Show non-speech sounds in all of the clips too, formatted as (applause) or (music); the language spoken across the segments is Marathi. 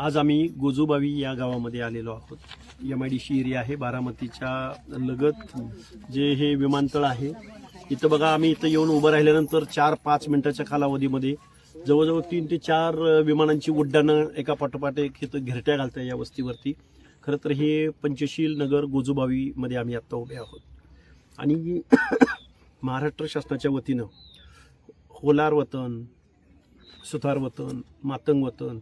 आज आम्ही गोजूबावी या गावामध्ये आलेलो आहोत. M I D C area आहे बारामतीच्या लगत जे हे विमानतळ आहे. इथं बघा आम्ही इथं येऊन उभं राहिल्यानंतर चार पाच मिनिटाच्या कालावधीमध्ये जवळजवळ तीन ते चार विमानांची उड्डाणं एका पाठोपाठ एक इथं घिरट्या घालतात या वस्तीवरती. खरं तर हे पंचशील नगर गोजूबावीमध्ये आम्ही आत्ता उभे आहोत. आणि (coughs) महाराष्ट्र शासनाच्या वतीनं होलार वतन सुतार वतन मातंग वतन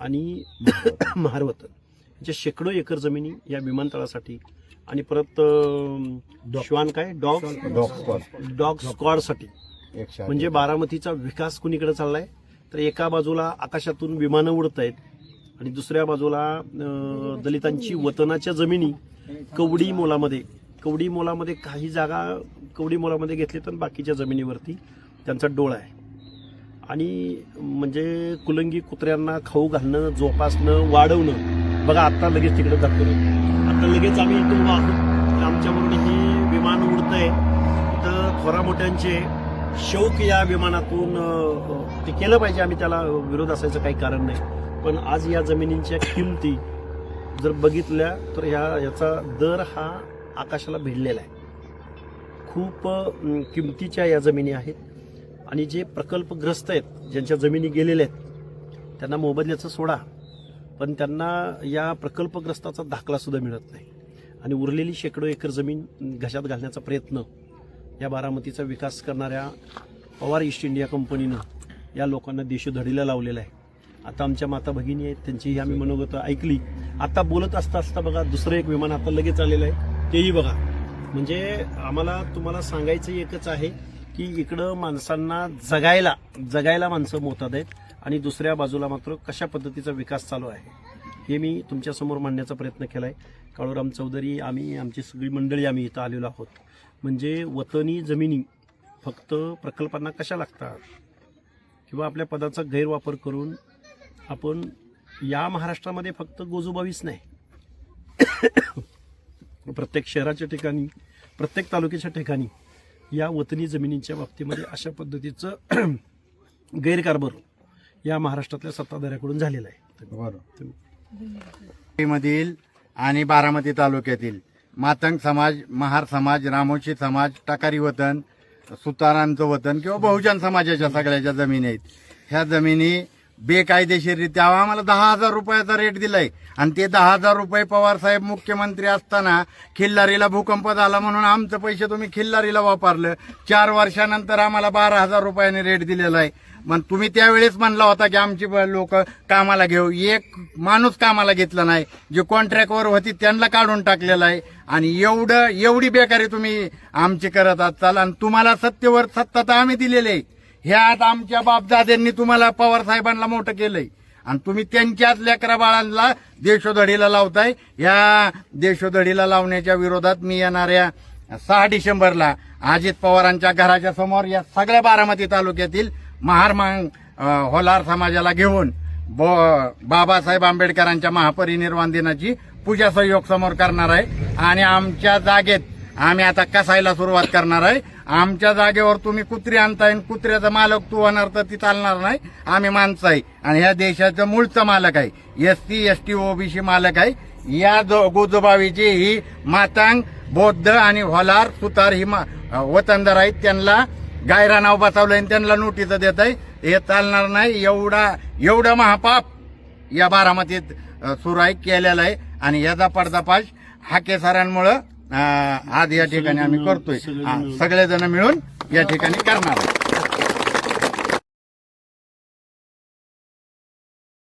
आणि (coughs) महार वतन यांच्या शेकडो एकर जमिनी या विमानतळासाठी. आणि परत श्वान काय? डॉग डॉग स्क्वॉडसाठी आठ. म्हणजे बारामतीचा विकास कुणीकडे चाललाय? तर एका बाजूला आकाशातून विमानं उडत आहेत आणि दुसऱ्या बाजूला दलितांची वतनाच्या जमिनी कवडी मोलामध्ये. कवडी मोलामध्ये काही जागा कवडी मोलामध्ये घेतली तर बाकीच्या जमिनीवरती त्यांचा डोळा आहे. आणि म्हणजे कुलंगी कुत्र्यांना खाऊ घालणं जोपासणं वाढवणं. बघा आत्ता लगेच तिकडे दाखवलं आता लगेच आम्ही इथून उभा आहोत. आमच्याबरोबर हे विमान उडतंय. तर थोरा मोठ्यांचे शौक या विमानातून ते केलं पाहिजे. आम्ही त्याला विरोध असायचं काही कारण नाही. पण आज या जमिनींच्या किमती जर बघितल्या तर ह्या याचा दर हा आकाशाला भिडलेला आहे. खूप किमतीच्या या जमिनी आहेत. आणि जे प्रकल्पग्रस्त आहेत ज्यांच्या जमिनी गेलेल्या आहेत त्यांना मोबदल्याचं सोडा. पण त्यांना या प्रकल्पग्रस्ताचा दाखलासुद्धा मिळत नाही. आणि उरलेली शेकडो एकर जमीन घशात घालण्याचा प्रयत्न या बारामतीचा विकास करणाऱ्या पवार ईस्ट इंडिया कंपनीनं या लोकांना देशोधडीला लावलेला आहे. आता आमच्या माता भगिनी आहेत त्यांचीही आम्ही मनोगत ऐकली. आता बोलत असता असता बघा दुसरं एक विमान आता लगेच आलेलं आहे. तेही बघा. म्हणजे आम्हाला तुम्हाला सांगायचं एकच आहे की इकडं माणसांना जगायला जगायला माणसं मोतात आहेत आणि दुसऱ्या बाजूला मात्र कशा पद्धतीचा विकास चालू आहे हे मी तुमच्यासमोर मांडण्याचा प्रयत्न केला आहे काळूराम चौधरी आम्ही आमची सगळी मंडळी आम्ही इथं आलेलो आहोत. म्हणजे वतनी जमिनी फक्त प्रकल्पांना कशा लागतात किंवा आपल्या पदाचा गैरवापर करून आपण या महाराष्ट्रामध्ये फक्त गोजूबावीच नाही (coughs) प्रत्येक शहराच्या ठिकाणी प्रत्येक तालुक्याच्या ठिकाणी या वतनी जमिनींच्या बाबतीमध्ये अशा पद्धतीचं (clears throat) गैरकारभार या महाराष्ट्रातल्या सत्ताधाऱ्याकडून झालेला आहे. बरोबर मधील आणि बारामती तालुक्यातील मातंग समाज महार समाज रामोशी समाज टाकारी वतन सुतारांचं वतन किंवा बहुजन समाजाच्या सगळ्याच्या जमिनी आहेत. ह्या जमिनी बेकायदेशीररित्या. आम्हाला दहा हजार रुपयाचा रेट दिलाय. आणि ते दहा हजार रुपये पवार साहेब मुख्यमंत्री असताना खिल्लारीला भूकंप झाला म्हणून आमचं पैसे तुम्ही खिल्लारीला वापरलं. चार वर्षानंतर आम्हाला बारा हजार रुपयाने रेट दिलेला आहे. मग तुम्ही त्यावेळेस म्हणला होता की आमची लोक कामाला घेऊ. एक माणूस कामाला घेतला नाही. जे कॉन्ट्रॅक्टवर होती त्यांना काढून टाकलेलं आहे. आणि एवढं एवढी बेकारी तुम्ही आमची करत असाल आणि तुम्हाला सत्तेवर सत्ता तर आम्ही दिलेली आहे. ह्यात आमच्या बापदाद्यांनी तुम्हाला पवार साहेबांना मोठं केलंय. आणि तुम्ही त्यांच्याच लेकरा बाळांना देशोधडीला लावताय. या देशोधडीला लावण्याच्या विरोधात मी येणाऱ्या सहा डिसेंबरला अजित पवारांच्या घराच्या समोर या सगळ्या बारामती तालुक्यातील महार मांग होलार समाजाला घेऊन ब- बाबासाहेब आंबेडकरांच्या महापरिनिर्वाण दिनाची पूजा सहयोग समोर करणार आहे. आणि आमच्या जागेत आम्ही आता कसायला सुरुवात करणार आहे. आमच्या जागेवर तुम्ही कुत्री आणताय आणि कुत्र्याचा मालक तू होणार तर ती चालणार नाही. आम्ही माणसं आहे आणि ह्या देशाचं मूळचं मालक आहे. S T S T OBC मालक आहे. या जो- गोजोबावीची ही मातांग बौद्ध आणि होलार सुतार ही मा- वतनदार आहेत. त्यांना गायरा नाव बसवलंय आणि त्यांना नोटीस देत आहे. हे चालणार नाही. एवढा एवढा महापाप या बारामतीत अ, सुरू आहे केलेला आहे. आणि याचा पडदापाश हाके आज या ठिकाणी आम्ही करतोय. हा, सगळेजण मिळून या ठिकाणी करणार आहोत.